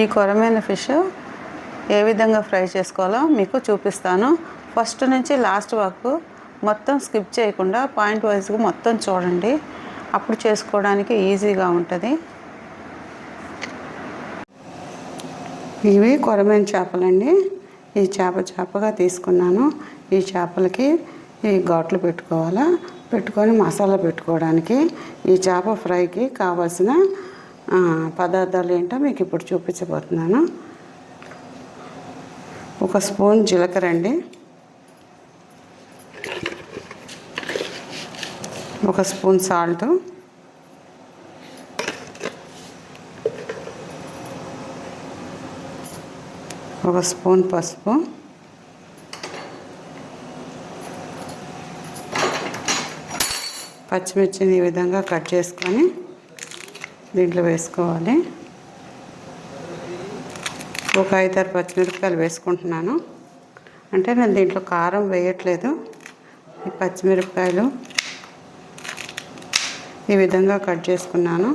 ఈ కొరమైన ఫిష్ ఏ విధంగా ఫ్రై చేసుకోవాలో మీకు చూపిస్తాను. ఫస్ట్ నుంచి లాస్ట్ వరకు మొత్తం స్కిప్ చేయకుండా పాయింట్ వైజ్గా మొత్తం చూడండి. అప్పుడు చేసుకోవడానికి ఈజీగా ఉంటుంది. ఇవి కొరమైన చేపలండి. ఈ చేప చేపగా తీసుకున్నాను. ఈ చేపలకి ఈ ఘాట్లు పెట్టుకోవాలా? పెట్టుకొని మసాలా పెట్టుకోవడానికి ఈ చేప ఫ్రైకి కావాల్సిన పదార్థాలు ఏంటో మీకు ఇప్పుడు చూపించబోతున్నాను. ఒక స్పూన్ జీలకర్ర అండి. ఒక స్పూన్ సాల్ట్. ఒక స్పూన్ పసుపు. పచ్చిమిర్చిని ఈ విధంగా కట్ చేసుకొని దీంట్లో వేసుకోవాలి. ఒక ఐదారు పచ్చిమిరపకాయలు వేసుకుంటున్నాను. అంటే నేను దీంట్లో కారం వేయట్లేదు. ఈ పచ్చిమిరపకాయలు ఈ విధంగా కట్ చేసుకున్నాను.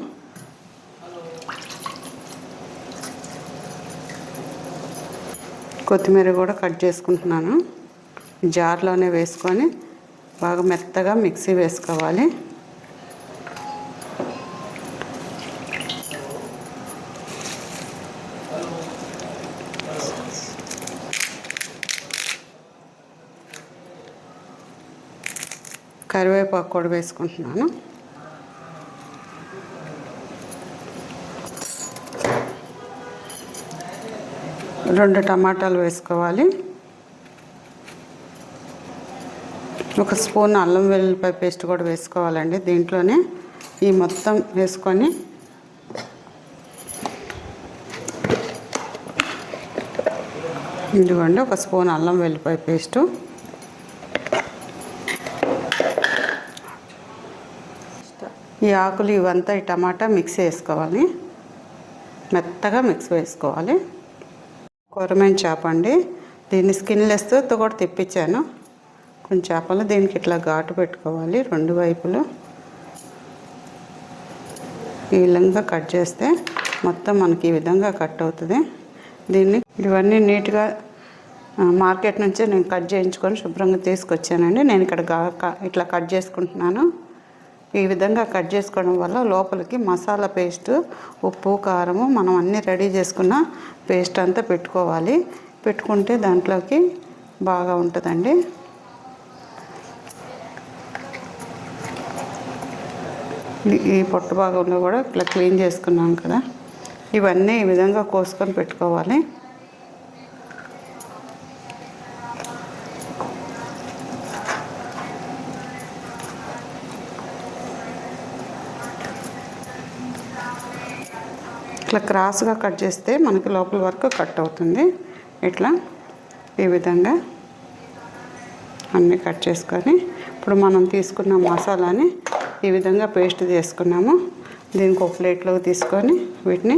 కొత్తిమీర కూడా కట్ చేసుకుంటున్నాను. జార్లోనే వేసుకొని బాగా మెత్తగా మిక్సీ వేసుకోవాలి. కరివేపాకు కూడా వేసుకుంటున్నాను. రెండు టమాటాలు వేసుకోవాలి. ఒక స్పూన్ అల్లం వెల్లుల్లిపాయ పేస్ట్ కూడా వేసుకోవాలండి దీంట్లోనే. ఈ మొత్తం వేసుకొని ఇదిగోండి ఒక స్పూన్ అల్లం వెల్లిపాయ పేస్టు. ఈ ఆకులు ఇవంతా ఈ టమాటా మిక్స్ వేసుకోవాలి మెత్తగా మిక్స్ వేసుకోవాలి. కొరమైన చేప అండి. దీన్ని స్కిన్లెస్తో కూడా తెప్పించాను. కొన్ని చేపలు దీనికి ఇట్లా ఘాటు పెట్టుకోవాలి రెండు వైపులు. ఈ విధంగా కట్ చేస్తే మొత్తం మనకి ఈ విధంగా కట్ అవుతుంది. దీన్ని ఇవన్నీ నీట్గా మార్కెట్ నుంచే నేను కట్ చేయించుకొని శుభ్రంగా తీసుకొచ్చానండి. నేను ఇక్కడ ఇట్లా కట్ చేసుకుంటున్నాను. ఈ విధంగా కట్ చేసుకోవడం వల్ల లోపలికి మసాలా పేస్ట్ ఉప్పు కారము మనం అన్నీ రెడీ చేసుకున్న పేస్ట్ అంతా పెట్టుకోవాలి. పెట్టుకుంటే దాంట్లోకి బాగా ఉంటుందండి. ఈ- ఈ పొట్టు భాగంలో కూడా ఇట్లా క్లీన్ చేసుకున్నాం కదా. ఇవన్నీ ఈ విధంగా కోసుకొని పెట్టుకోవాలి. ఇట్లా క్రాస్గా కట్ చేస్తే మనకి లోపల వరకు కట్ అవుతుంది. ఇట్లా ఈ విధంగా అన్నీ కట్ చేసుకొని ఇప్పుడు మనం తీసుకున్న మసాలాని ఈ విధంగా పేస్ట్ చేసుకున్నాము. దీనికి ఒక ప్లేట్లోకి తీసుకొని వీటిని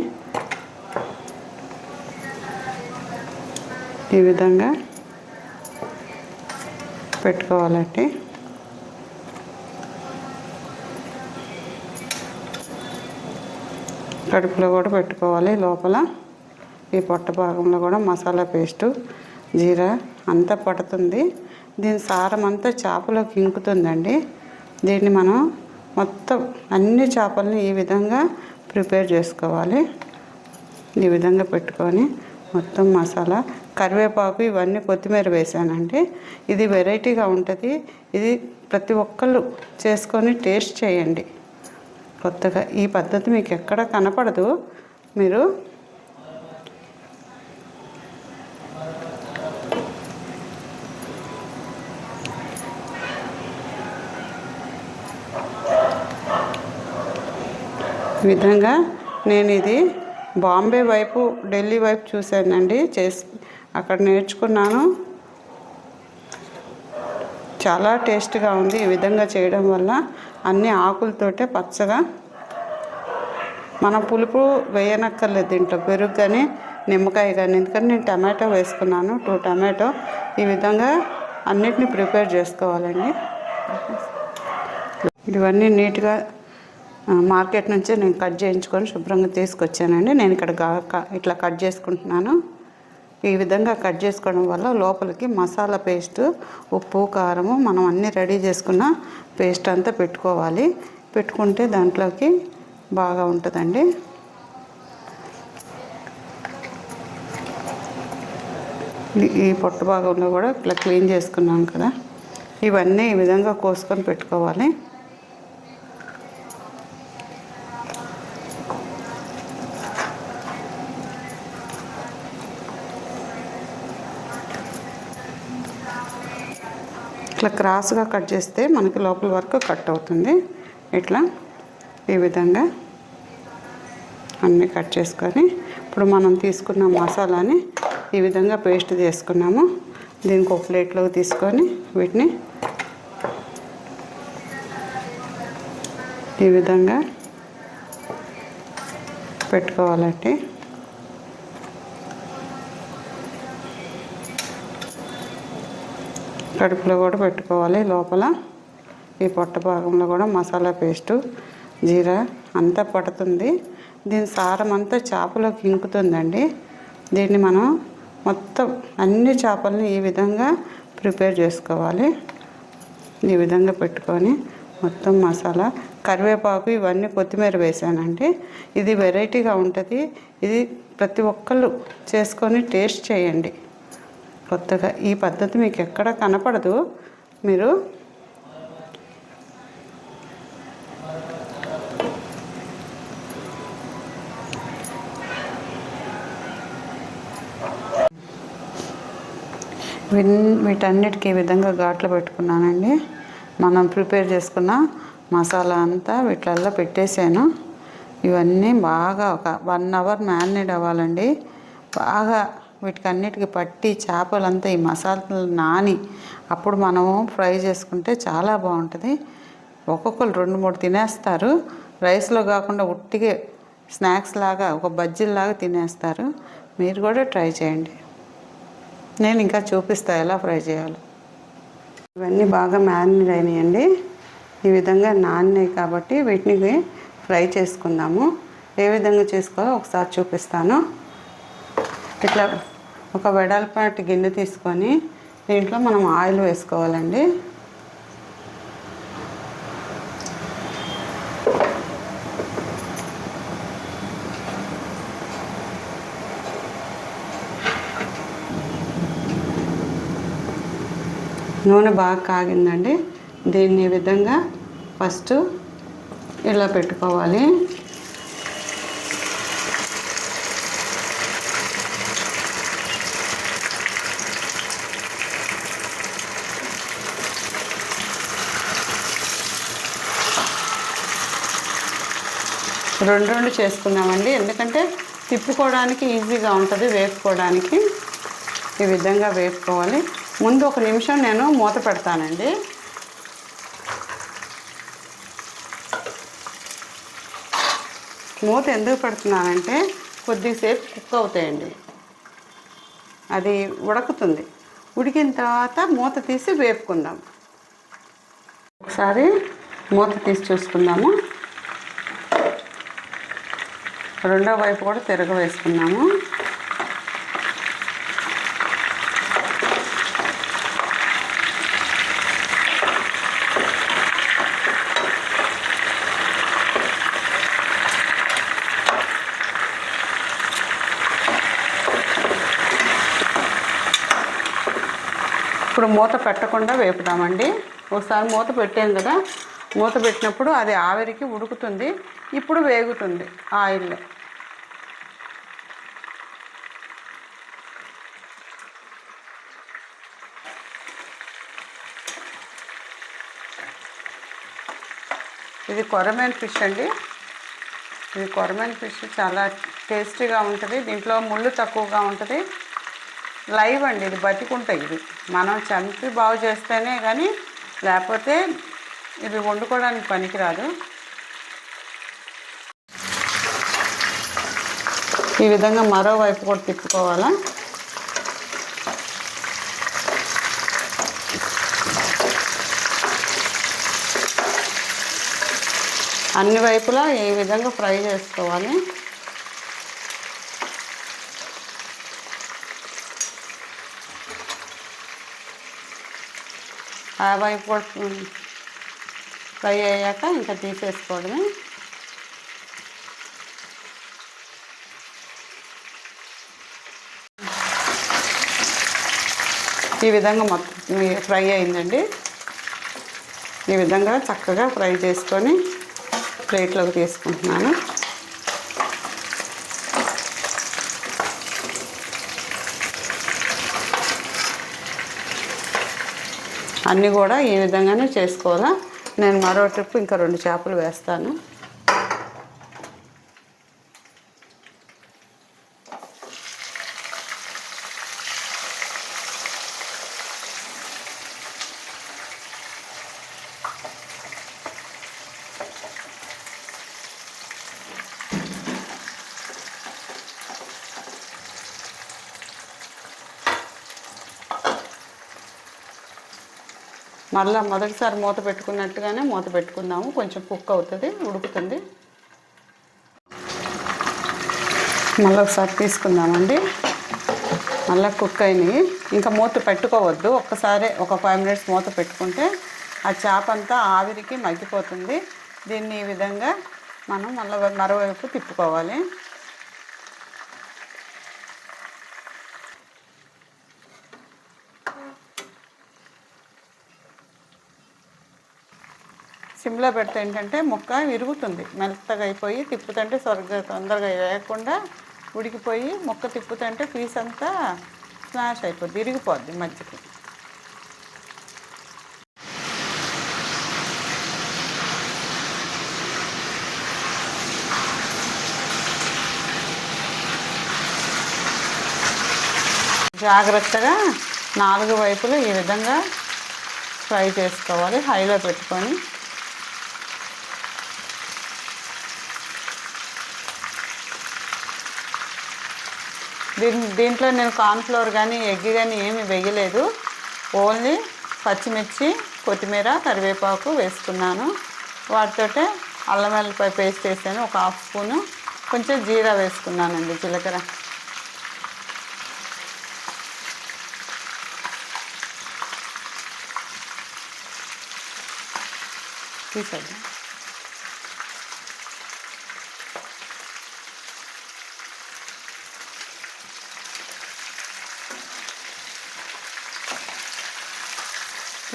ఈ విధంగా పెట్టుకోవాలండి కడుపులో కూడా పెట్టుకోవాలి. లోపల ఈ పొట్ట భాగంలో కూడా మసాలా పేస్టు జీరా అంతా పడుతుంది. దీని సారం అంతా చేపలోకి ఇంకుతుందండి. దీన్ని మనం మొత్తం అన్ని చేపల్ని ఈ విధంగా ప్రిపేర్ చేసుకోవాలి. ఈ విధంగా పెట్టుకొని మొత్తం మసాలా కరివేపాకు ఇవన్నీ కొత్తిమీర వేసానండి. ఇది వెరైటీగా ఉంటుంది. ఇది ప్రతి ఒక్కళ్ళు చేసుకొని టేస్ట్ చేయండి. కొత్తగా ఈ పద్ధతి మీకు ఎక్కడ కనపడదు. మీరు ఈ విధంగా నేను ఇది బాంబే వైపు ఢిల్లీ వైపు చూశానండి. చేసి అక్కడ నేర్చుకున్నాను. చాలా టేస్ట్గా ఉంది ఈ విధంగా చేయడం వల్ల. అన్ని ఆకులతోటే పచ్చగా మనం పులుపు వేయనక్కర్లేదు దీంట్లో. పెరుగు కానీ నిమ్మకాయ కానీ ఎందుకంటే నేను టమాటో వేసుకున్నాను టూ టమాటో. ఈ విధంగా అన్నిటిని ప్రిపేర్ చేసుకోవాలండి. ఇవన్నీ నీట్గా మార్కెట్ నుంచి నేను కట్ చేయించుకొని శుభ్రంగా తీసుకొచ్చానండి. నేను ఇక్కడ క- ఇట్లా కట్ చేసుకుంటున్నాను. ఈ విధంగా కట్ చేసుకోవడం వల్ల లోపలికి మసాలా పేస్ట్ ఉప్పు కారము మనం అన్నీ రెడీ చేసుకున్న పేస్ట్ అంతా పెట్టుకోవాలి. పెట్టుకుంటే దాంట్లోకి బాగా ఉంటుందండి. ఈ- పొట్ట భాగంలో కూడా ఇట్లా క్లీన్ చేసుకున్నాం కదా. ఇవన్నీ ఈ విధంగా కోసుకొని పెట్టుకోవాలి. ఇట్లా క్రాస్గా కట్ చేస్తే మనకి లోపల వరకు కట్ అవుతుంది. ఇట్లా ఈ విధంగా అన్నీ కట్ చేసుకొని ఇప్పుడు మనం తీసుకున్న మసాలాని ఈ విధంగా పేస్ట్ చేసుకున్నాము. దీనికి ఒక ప్లేట్లోకి తీసుకొని వీటిని ఈ విధంగా పెట్టుకోవాలంటే కడుపులో కూడా పెట్టుకోవాలి. లోపల ఈ పొట్ట భాగంలో కూడా మసాలా పేస్టు జీరా అంతా పడుతుంది. దీని సారం అంతా చేపలోకి ఇంకుతుందండి. దీన్ని మనం మొత్తం అన్ని చేపలని ఈ విధంగా ప్రిపేర్ చేసుకోవాలి. ఈ విధంగా పెట్టుకొని మొత్తం మసాలా కరివేపాకు ఇవన్నీ కొత్తిమీర వేసానండి. ఇది వెరైటీగా ఉంటుంది. ఇది ప్రతి ఒక్కళ్ళు చేసుకొని టేస్ట్ చేయండి. కొత్తగా ఈ పద్ధతి మీకు ఎక్కడ కనపడదు. మీరు వీటన్నిటికీ ఈ విధంగా ఘాట్లు పెట్టుకున్నానండి. మనం ప్రిపేర్ చేసుకున్న మసాలా అంతా వీటిల్లో పెట్టేశాను. ఇవన్నీ బాగా ఒక వన్ అవర్ మ్యారినేట్ అవ్వాలండి. బాగా వీటికి అన్నిటికీ పట్టి చేపలంతా ఈ మసాలాలు నాని. అప్పుడు మనము ఫ్రై చేసుకుంటే చాలా బాగుంటుంది. ఒక్కొక్కరు రెండు మూడు తినేస్తారు. రైస్లో కాకుండా ఉట్టిగా స్నాక్స్ లాగా ఒక బజ్జీలాగా తినేస్తారు. మీరు కూడా ట్రై చేయండి. నేను ఇంకా చూపిస్తా ఎలా ఫ్రై చేయాలో. ఇవన్నీ బాగా మ్యారినేట్ అయినాయండి. ఈ విధంగా నానినాయి కాబట్టి వీటిని ఫ్రై చేసుకుందాము. ఏ విధంగా చేసుకోవాలో ఒకసారి చూపిస్తాను. ఇట్లా ఒక వెడల్పాటి గిన్నె తీసుకొని దీంట్లో మనం ఆయిల్ వేసుకోవాలండి. నూనె బాగా కాగిందండి. దీన్ని విధంగా ఫస్ట్ ఇలా పెట్టుకోవాలి. రెండు రెండు చేసుకున్నామండి. ఎందుకంటే తిప్పుకోవడానికి ఈజీగా ఉంటుంది వేపుకోవడానికి ఈ విధంగా వేపుకోవాలి. ముందు ఒక నిమిషం నేను మూత పెడతానండి. మూత ఎందుకు పెడుతున్నానంటే కొద్దిసేపు కుక్ అవుతాయండి. అది ఉడకుతుంది. ఉడికిన తర్వాత మూత తీసి వేపుకుందాం. ఒకసారి మూత తీసి చూసుకుందాము. రెండో వైపు కూడా తిరగ వేసుకున్నాము. ఇప్పుడు మూత పెట్టకుండా వేపుదామండి. ఒకసారి మూత పెట్టాం కదా మూత పెట్టినప్పుడు అది ఆవిరికి ఉడుకుతుంది. ఇప్పుడు వేగుతుంది ఆయిల్లో. ఇది కొరమేన్ ఫిష్ అండి. ఇది కొరమేన్ ఫిష్ చాలా టేస్టీగా ఉంటుంది. దీంట్లో ముళ్ళు తక్కువగా ఉంటుంది. లైవ్ అండి ఇది బతికుంటాయి ఇది. మనం చంపి బాగు చేస్తేనే కానీ లేకపోతే ఇది వండుకోవడానికి పనికిరాదు. ఈ విధంగా మరోవైపు కూడా తిప్పుకోవాలా? అన్ని వైపులా ఈ విధంగా ఫ్రై చేసుకోవాలి? ఆ వైపు ఫ్రై అయ్యాక ఇంకా తీసేసుకోవడమే. ఈ విధంగా మొత్తం ఫ్రై అయిందండి. ఈ విధంగా చక్కగా ఫ్రై చేసుకొని ప్లేట్లోకి తీసుకుంటున్నాను. అన్నీ కూడా ఈ విధంగానే చేసుకోవాలా? నేను మరో ట్రిప్ ఇంకా రెండు చేపలు వేస్తాను. మళ్ళీ మొదటిసారి మూత పెట్టుకున్నట్టుగానే మూత పెట్టుకుందాము. కొంచెం కుక్ అవుతుంది ఉడుకుతుంది. మళ్ళీ ఒకసారి తీసుకుందామండి. మళ్ళీ కుక్ అయినాయి. ఇంకా మూత పెట్టుకోవద్దు. ఒక్కసారి ఒక ఫైవ్ మినిట్స్ మూత పెట్టుకుంటే ఆ చేప అంతా ఆవిరికి మగ్గిపోతుంది. దీన్ని ఈ విధంగా మనం మళ్ళీ మరోవైపు తిప్పుకోవాలి. సిమ్లో పెడితే ఏంటంటే ముక్క విరుగుతుంది. మెత్తగా అయిపోయి తిప్పుతుంటే స్వర్గ తొందరగా వేయకుండా ఉడికిపోయి ముక్క తిప్పుతుంటే పీస్ అంతా స్నాష్ అయిపోద్ది విరిగిపోద్ది మధ్యకి జాగ్రత్తగా నాలుగు వైపులు ఈ విధంగా ఫ్రై చేసుకోవాలి. హైలో పెట్టుకొని దీని దీంట్లో నేను కార్న్ఫ్లోర్ కానీ ఎగ్ కానీ ఏమి వేయలేదు. ఓన్లీ పచ్చిమిర్చి కొత్తిమీర కరివేపాకు వేసుకున్నాను. వాటితోటే అల్లం వెల్లిపాయ పేస్ట్ వేసాను. ఒక హాఫ్ స్పూను. కొంచెం జీరా వేసుకున్నానండి జీలకర్ర. తీసేద్దాం.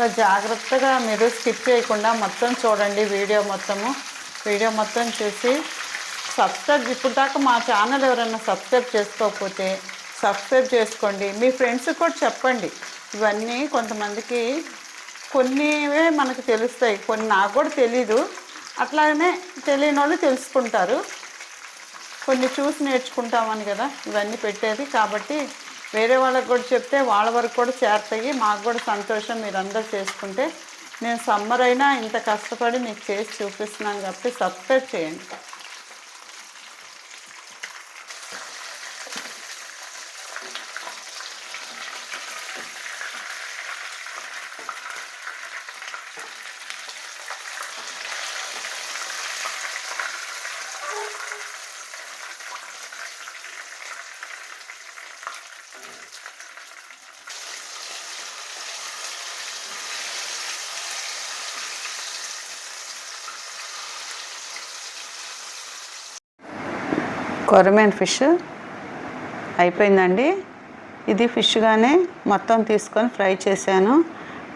ఇట్లా జాగ్రత్తగా మీరు స్కిప్ చేయకుండా మొత్తం చూడండి వీడియో మొత్తము. వీడియో మొత్తం చూసి సబ్స్క్రైబ్ ఇప్పుడు దాకా మా ఛానల్ ఎవరైనా సబ్స్క్రైబ్ చేసుకోకపోతే సబ్స్క్రైబ్ చేసుకోండి. మీ ఫ్రెండ్స్కి కూడా చెప్పండి. ఇవన్నీ కొంతమందికి కొన్నివే మనకు తెలుస్తాయి. కొన్ని నాకు కూడా తెలీదు. అట్లాగనే తెలియని వాళ్ళు తెలుసుకుంటారు. కొన్ని చూసి నేర్చుకుంటామని కదా. ఇవన్నీ పెట్టేది కాబట్టి వేరే వాళ్ళకి కూడా చెప్తే వాళ్ళ వరకు కూడా చేరుతాయి. మాకు కూడా సంతోషం మీరందరూ చేసుకుంటే. నేను సమ్మర్ అయినా ఇంత కష్టపడి మీకు చేసి చూపిస్తున్నాను కాబట్టి సబ్స్క్రైబ్ చేయండి. కొరమేన్ ఫిష్. అయిపోయిందండి. ఇది ఫిష్గానే మొత్తం తీసుకొని ఫ్రై చేశాను.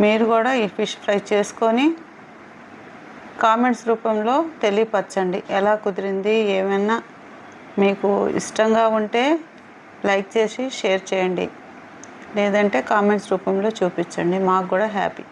మీరు కూడా ఈ ఫిష్ ఫ్రై చేసుకొని కామెంట్స్ రూపంలో తెలియపరచండి. ఎలా కుదిరింది ఏమైనా మీకు ఇష్టంగా ఉంటే లైక్ చేసి షేర్ చేయండి. లేదంటే కామెంట్స్ రూపంలో చూపించండి. మాకు కూడా హ్యాపీ.